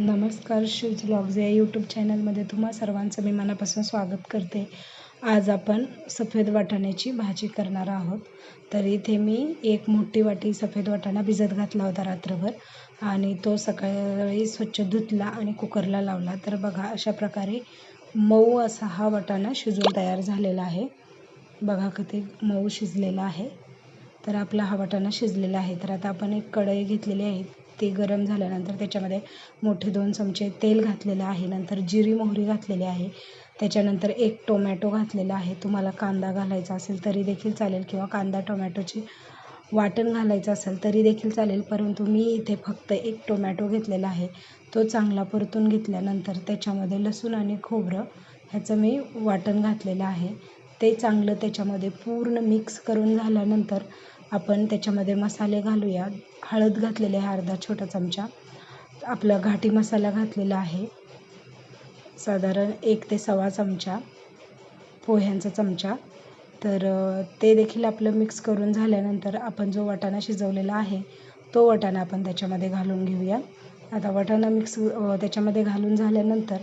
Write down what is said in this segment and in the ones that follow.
नमस्कार शिवज ब्लॉग्ज या यूट्यूब चॅनलमध्ये तुम्हा सर्वांचं मी मनापासून स्वागत करते. आज आपण सफेद वाटाण्याची भाजी करणार आहोत. तर इथे मी एक मोठी वाटी सफेद वाटाणा भिजत घातला होता रात्रभर आणि तो सकाळी स्वच्छ धुतला आणि कुकरला लावला. तर बघा अशा प्रकारे मऊ असा हा वाटाणा शिजून तयार झालेला आहे. बघा किती मऊ शिजलेला आहे. तर आपला हा वाटाणा शिजलेला आहे. तर आता आपण एक कढई घेतलेली आहे. ते गरम झाल्यानंतर त्याच्यामध्ये मोठे दोन चमचे तेल घातलेलं आहे. नंतर जिरी मोहरी घातलेली आहे. त्याच्यानंतर एक टोमॅटो घातलेला आहे. तुम्हाला कांदा घालायचा असेल तरी देखील चालेल किंवा कांदा टोमॅटोची वाटण घालायचं असेल तरी देखील चालेल. परंतु मी इथे फक्त एक टोमॅटो घेतलेला आहे. तो चांगला परतून घेतल्यानंतर त्याच्यामध्ये लसूण आणि खोबरं ह्याचं मी वाटण घातलेलं आहे. ते चांगलं त्याच्यामध्ये पूर्ण मिक्स करून झाल्यानंतर आपण त्याच्यामध्ये मसाले घालूया. हळद घातलेली आहे अर्धा छोटा चमचा. आपला घाटी मसाला घातलेला आहे. साधारण एक ते सव्वा चमचा पोह्यांचा चमचा. तर ते देखील आपलं मिक्स करून झाल्यानंतर आपण जो वाटाणा शिजवलेला आहे तो वाटाणा आपण त्याच्यामध्ये घालून घेऊया. आता वाटाणा मिक्स त्याच्यामध्ये घालून झाल्यानंतर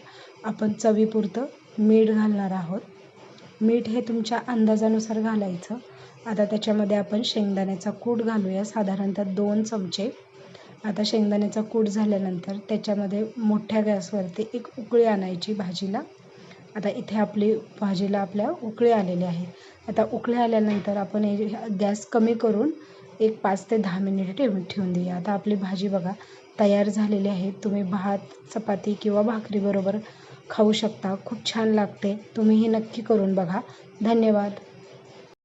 आपण चवीपुरतं मीठ घालणार आहोत. मीठ हे तुमच्या अंदाजानुसार घालायचं. आता त्याच्यामध्ये आपण शेंगदाण्याचा कूट घालूया. साधारणतः दोन चमचे. आता शेंगदाण्याचा कूट झाल्यानंतर त्याच्यामध्ये मोठ्या गॅसवरती एक उकळी आणायची भाजीला. आता इथे आपली भाजीला आपल्या उकळी आलेली आहे आता उकळी आल्यानंतर आपण हे गॅस कमी करून एक पाच ते दहा मिनिटं ठेवून ठेवून देऊया. आता आपली भाजी बघा तयार झालेली आहे. तुम्ही भात चपाती किंवा भाकरीबरोबर खाऊ शकता. खूप छान लागते. तुम्ही ही नक्की करून बघा. धन्यवाद.